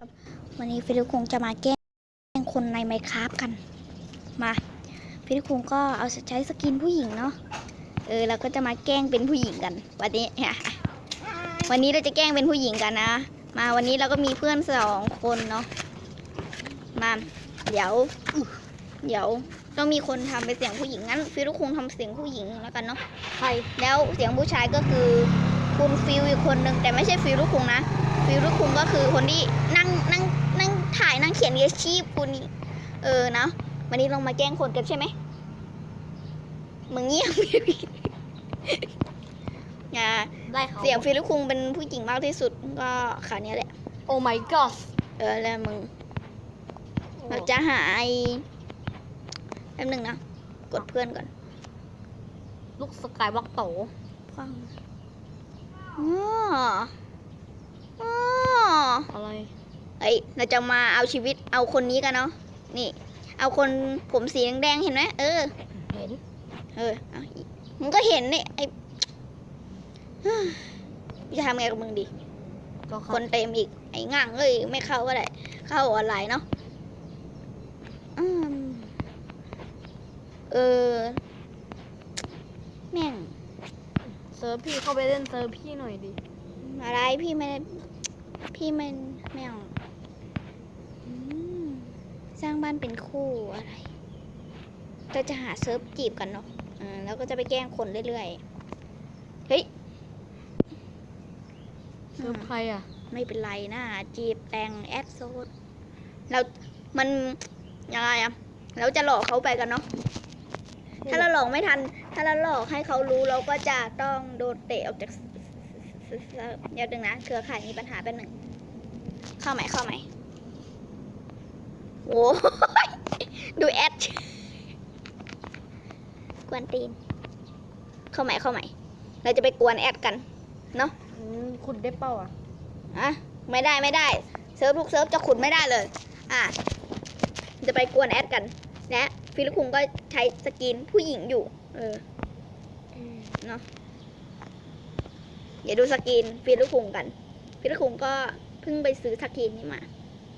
ครับวันนี้ฟิลิปคงจะมาแกล้งคนในไมคราฟกัน มาฟิลิปคงก็เอาใช้สกินผู้หญิงเนาะ เออเราก็จะมาแกล้งเป็นผู้หญิงกัน วันนี้วันนี้เราจะแกล้งเป็นผู้หญิงกันนะ มาวันนี้เราก็มีเพื่อนสองคนเนาะ มา เดี๋ยว เดี๋ยวต้องมีคนทำเป็นเสียงผู้หญิงงั้นฟิลิปคงทำเสียงผู้หญิงแล้วกันเนาะ ใคร แล้วเสียงผู้ชายก็คือ คุณฟิลอีกคนหนึ่งแต่ไม่ใช่ฟิลลูกคุงนะ ฟิลลูกคุงก็คือคนที่นั่งนั่งนั่งถ่ายนั่งเขียนอาชีพคุณเออนะวันนี้ลองมาแกล้งคนกันใช่ไหมมึงเงียบอ่าได้เขาเสียงฟิลลูกคุงเป็นผู้หญิงมากที่สุดก็ขาเนี้ยแหละ โอ้ my god เออแล้วมึงเราจะหาไอ้แป๊บหนึงนะ กดเพื่อนก่อน ลูกสกายบล็อกโตฟัง อ๋ออ๋ออะไรเอ้ย เราจะมาเอาชีวิตเอาคนนี้กันเนาะ นี่ เอาคนผมสีแดงๆเห็นไหมเออ เห็น เออเอาอีกมึงก็เห็นนี่ไอ้ จะทำไงกับมึงดี ก็คนเต็มอีก ไอ้ง่างเอ้ยไม่เข้าก็ได้ เข้าออนไลน์เนาะอืมเออ แม่งเซิร์ฟพี่เข้าไปเล่นเซิร์ฟพี่หน่อยดิ อะไรพี่ไม่ได้พี่ไม่ไม่เอาอืมสร้างบ้านเป็นคู่อะไรเราจะหาเซิร์ฟจีบกันเนาะอ่าแล้วก็จะไปแกล้งคนเรื่อยๆ เฮ้ย เซิร์ฟใครอะ ไม่เป็นไรนะจีบแต่งแอดโซดเรา มันยังไงอะเราจะหลอกเขาไปกันเนาะ ถ้าเราหลอกไม่ทัน ถ้าเราหลอกให้เขารู้เราก็จะต้องโดนเตะออกจากเดี๋ยวดึงนะ เครือข่ายมีปัญหาเป็นหนึ่ง เข้าไหมเข้าไหมโอ้ยดูแอดกวนตีน เข้าไหมเข้าไหมเราจะไปกวนแอดกันอืมขุดได้เปล่าอะอะไม่ได้ไม่ได้เซิร์ฟทุกเซิร์ฟจะขุดไม่ได้เลย อะ จะไปกวนแอดกัน และฟิลิปคุงก็ใช้สกินผู้หญิงอยู่ เออ เนาะเดี๋ยวดูสกินฟิลิปคุงกันฟิลิปคุงก็เพิ่งไปซื้อสกินนี้มา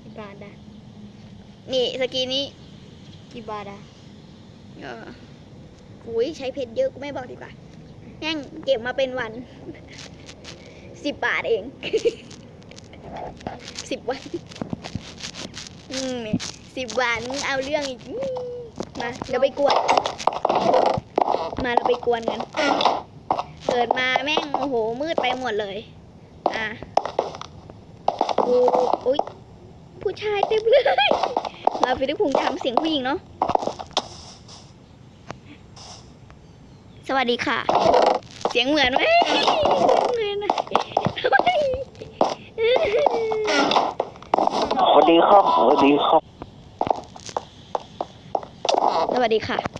กี่บาทอะนี่สกินนี้กี่บาทอะเอออุ้ยใช้เพชรเยอะกูไม่บอกดีกว่าแม่งเก็บมาเป็นวันสิบบาทเองสิบวันอืมสิบวันมึงเอาเรื่องอีกอื้อมาเราไปกวน มาเราไปกวนกันเกิดมาแม่งโอ้โหมืดไปหมดเลย อะกูอุ้ยผู้ชายเต็มเลยมาฟิลิปพุงจะทำเสียงผู้หญิงเนาะสวัสดีค่ะ เสียงเหมือนไหมเหมือนนะสวัสดีครับสวัสดีครับ สวัสดีค่ะ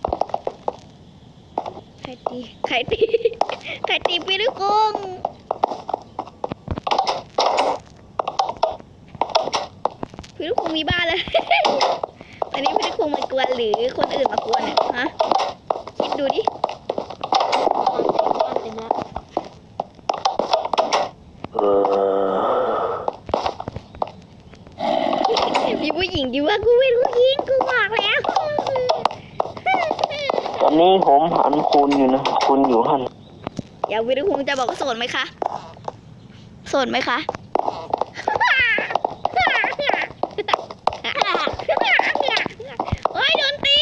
ใครตีใครตีใครตีปีลูกกงพี่ลูกคงมีบ้านแล้ว อันนี้พี่ลูกคงมากวนหรือคนอื่นมากวนเนี่ยฮะ คิดดูดิ บ้านเต็มแล้ว เออ มีผู้หญิงดีว่ากูเป็นผู้หญิงกูบอกแล้ว ตอ นนี้ผมหันคุณอยู่นะคุณอยู่หันอยากวิริพงษ์จะบอกว่าโสดไหมคะโสดไหมคะโอ้ยโดนตี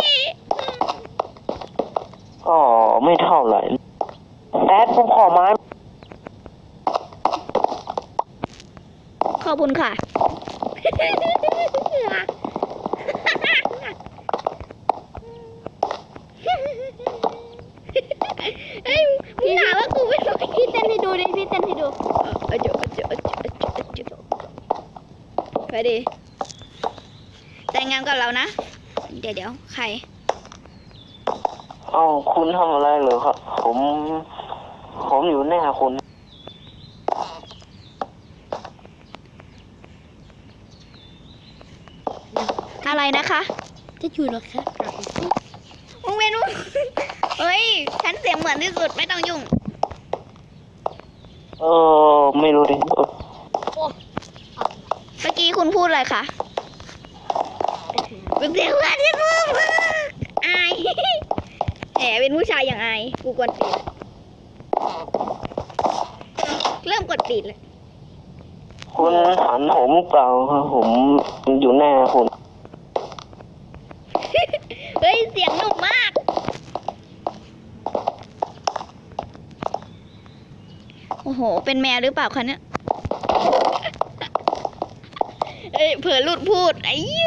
ก็ไม่เท่าไหร่แอดผมขอไม้ขอบคุณค่ะ เฮ้ยมึงถามว่ากูเป็นผู้หญิง พี่เต้นให้ดูดิ พี่เต้นให้ดู เออจุเออจุเออจุเออจุเออจุ ไปดิ แต่งงานกับเรานะ เดี๋ยวเดี๋ยวใคร เอ้าคุณทำอะไรเหรอครับ ผม ผมอยู่หน้าคุณ อะไรนะคะจะอยู่หรอคะกลับไปสิมึงเป็นมึงเฮ้ย ฉันเสียงเหมือนที่สุดไม่ต้องยุ่ง เออ ไม่รู้ดิเออเมื่อกี้ คุณคุณพูดอะไรคะเป็นเสียงเพื่อนที่พูดอายแหมเป็นผู้ชายอย่างอายกูกวนตีนเริ่มกดตีนเลยคุณหันผมเปล่าครับผมอยู่หน้าคุณเฮ้ย เสียงหนุ่มมาก โอ้โห เป็นแมวหรือเปล่าคะเนี่ย เอ้ยเผื่อหลุดพูดไอ้ยื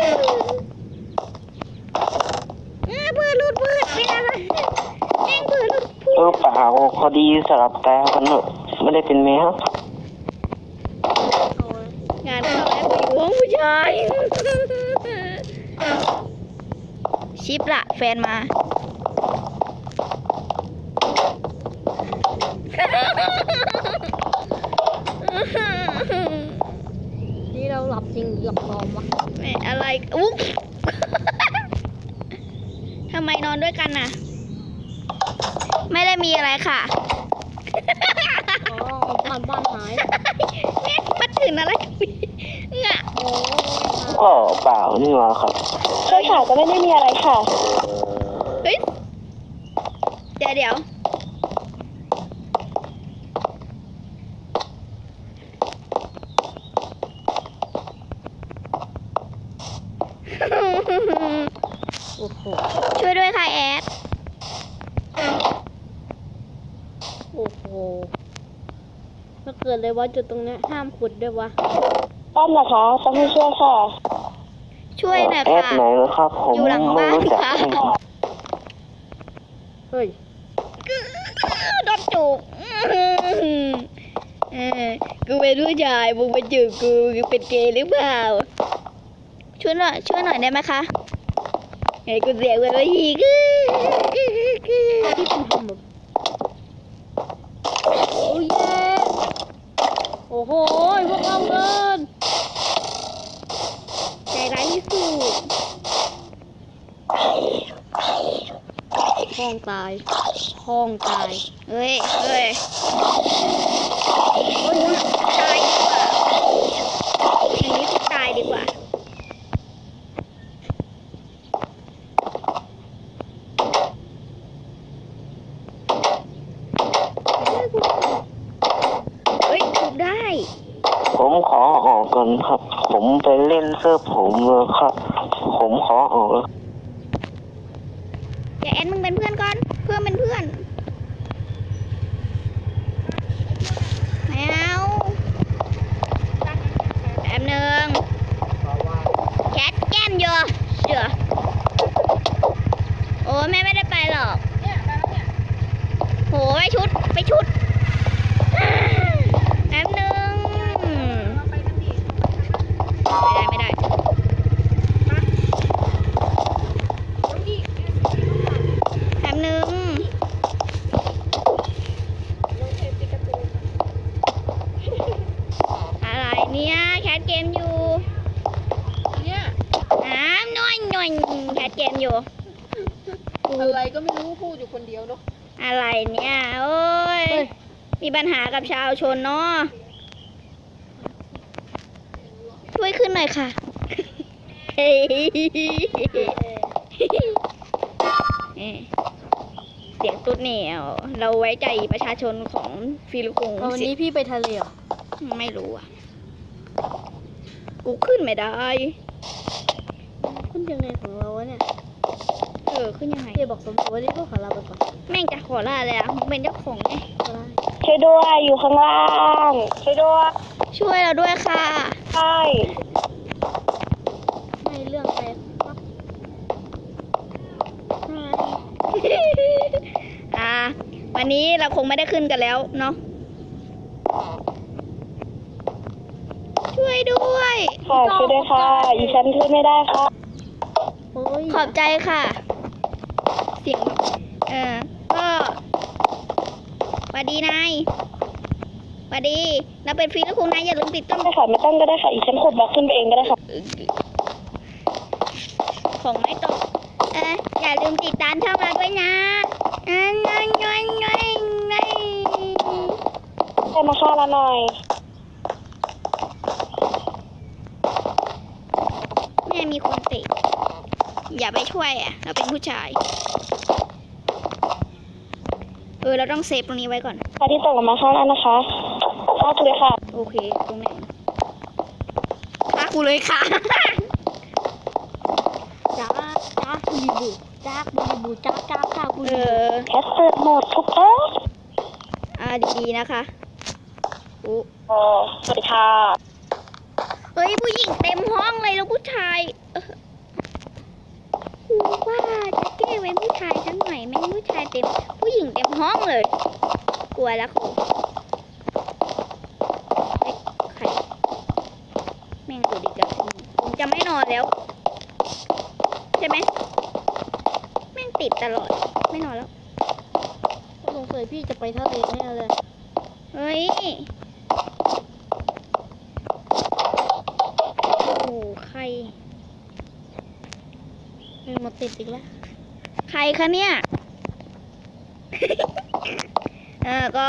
เอ้ยเผื่อหลุดพูดเป็นอะไรแม่งเผื่อหลุดพูเอดอเปล่าพอดีสลับตากันเนอะไม่ได้เป็นแมวเอาเลยงานเข้าแล้วกูอยู่ห้องผู้ชายชิปละแฟนมานี่ เราหลับจริงหรือหลับปลอมวะไม่อะไรอุ๊บทำไมนอนด้วยกันน่ะ ไม่ได้มีอะไรค่ะอ๋อบ้านบ้านหายแม่มาถึงอะไรเนี่ยโอ้ยก็เปล่านี่หว่าครับใช่ค่ะก็ไม่ได้มีอะไรค่ะ เฮ้ยเดี๋ยวเดี๋ยว โอ้โหช่วยด้วยค่ะแอดโอ้โหถ้าเกิดเลยว่าจุดตรงเนี้ยห้ามขุดด้วยวะป้อมนะคะต้องให้ช่วยค่ะช่วยหน่อยแอดค่ะ ไหนนะครับผมอยู่หลังไม่บ้านรู้จักค่ะ เฮ้ยโดนจูบเออกูเป็นผู้ชายมึงมาจูบกูมึงเป็นเกย์หรือเปล่า ช่วยหน่อยช่วยหน่อยได้ไหมคะไอ้กูเสียเหมือนว่าฮีกเอาที่คุณทำหมดโอ้ยเย้โอ้โหพวกเราเกินใจร้ายที่สุดห้องตายห้องตายเฮ้ยเฮ้ยตายดีกว่ายางนี้กูตายดีกว่า เฮ้ยถูกได้ ผมขอออกก่อนครับ ผมไปเล่นเสื้อผมเลยครับ ผมขอออกแล้วอย่าแอนมึงเป็นเพื่อนก่อน เพื่อนเป็นเพื่อนแมวแป๊บหนึ่งแคทแก้มโยเชื่อโอ้แม่ไม่ได้ไปหรอกโหไปชุดไปชุดแป๊บหนึ่งไม่ได้ ไม่ได้ แป๊บหนึ่งอะไรเนี่ย แคทเกมอยู่ เนี่ย อ้าวหน่อยหน่อย แคทเกมอยู่ อะไรก็ไม่รู้พูดอยู่คนเดียวเนาะอะไรเนี่ย โอ้ยเฮ้ยมีปัญหากับชาวชนเนาะช่วยขึ้นหน่อยค่ะเฮ้ยเอ๊ะเสียงตุ๊ดเหนียว เราไว้ใจประชาชนของฟิลิปปินส์เอาวันนี้พี่ไปทะเลเหรอ ไม่รู้อะ กูขึ้นไม่ได้ ขึ้นยังไงของเราวะเนี่ยเออขึ้นยังไงพี่บอกสมมติวันนี้ก็ขอลาไปก่อนแม่งจะขอลาเลยอะมึงเป็นเจ้าของไงก็ได้ช่วยด้วยอยู่ข้างล่างช่วยด้วย ช่วยเราด้วยค่ะใช่ไม่เรื่องไปครับใช่อ่า วันนี้เราคงไม่ได้ขึ้นกันแล้วเนาะช่วยด้วย ค่ะช่วยด้วยค่ะอีฉันช่วยไม่ได้ค่ะโอ้ ยขอบใจค่ะ เสียงเออก็สวัสดีนายสวัสดีเราเป็นฟรีแล้วคุณนายอย่าลืมติดตั้งไม่ค่ะไม่ต้องก็ได้ค่ะอีฉันขุดบล็อกขึ้นไปเองก็ได้ค่ะ ของไม่ตกเอออย่าลืมติดตามช่องเราด้วยนะเอ้ยเอ้ยเอ้ยเอ้ยเอ้ยใครมาฆ่าเราหน่อย มีคนเตะ อย่าไปช่วยอะเราเป็นผู้ชาย เออ เราต้องเซฟตรงนี้ไว้ก่อนค่ะที่ตกลงมาข้างล่างนะคะเข้าเลยค่ะ โอเคตรงไหนฆ่ากูเลยค่ะจ้าจ้าบุยบูจ้าบุยบูจ้าจ้าจ้าบุเอยบูอแคสเปิดโหมดทุกโต๊ะอ่าดีๆนะคะอู้โอ้สวัสดีค่ะ เฮ้ยผู้หญิงเต็มห้องเลยแล้วผู้ชายเออกู ว่าจะแก้ไว้ผู้ชายสักหน่อยแม่งผู้ชายเต็ม ผู้หญิงเต็มห้องเลย กลัวแล้วครูเฮ้ยใครแม่งตัวดีกับผมจะไม่นอนแล้ว ใช่ไหมแม่งติดตลอด ไม่นอนแล้วสงสัยพี่จะไปทะเลแน่เลย เฮ้ยโอ้โหใคร มันมาติดอีกแล้ว ใครคะเนี่ยเออก็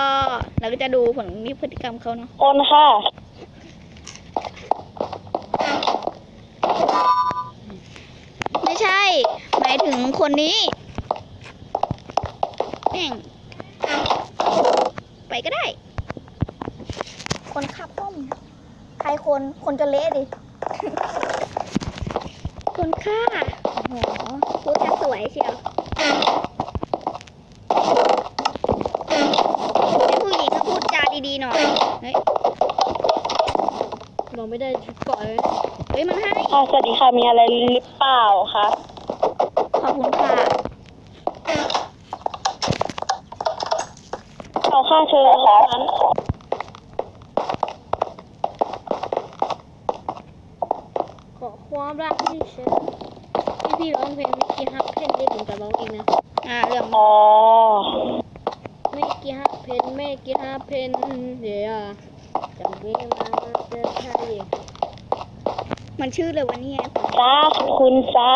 เราก็จะดูผลมีพฤติกรรมเขาเนาะคนค่ะ ไม่ใช่ หมายถึงคนนี้แม่งไปก็ได้ คนขับต้มใครคน คนจะเละดิ คนฆ่าโอ้โหพูดจะสวยเชียวผู้หญิงก็พูดจาดีๆหน่อย เฮ้ยเราไม่ได้ชุดเกาะเลย เฮ้ยมันให้ ค่ะสวัสดีค่ะ มีอะไรหรือเปล่าคะขอบคุณค่ะเอาค่าเชิญนั้นขอความรักที่เชนที่ พี่ร้องเพลงมิกกี้ฮักเพนได้ผมจะร้องเองนะ อ่าเรื่องอ๋อมิกกี้ฮักเพนมิกกี้ฮักเพนเดี๋ยวจะมีมามาเจอใครมันชื่อเลยวันนี้ไงจ้าขอบคุณจ้า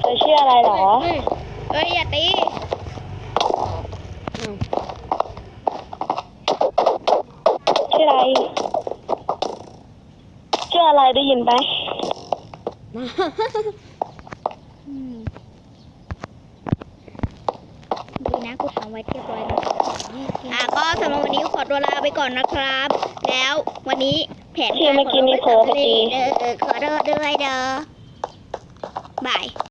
เธอชื่ออะไรเหรอ เฮ้ย เอ้ย อย่าตี เฮ้ย ชื่ออะไร ชื่ ออะไรได้ยินไหมอ้าวอืมดีนะกูทำไว้เรียบร้อยแล้วอะก็สำหรับวันนี้ขอตัวลาไปก่อนนะครับ แล้ววันนี้แผนที่เมื่อกี้นี่เผลอไปตีเออเออขอโทษด้วยเด้อบาย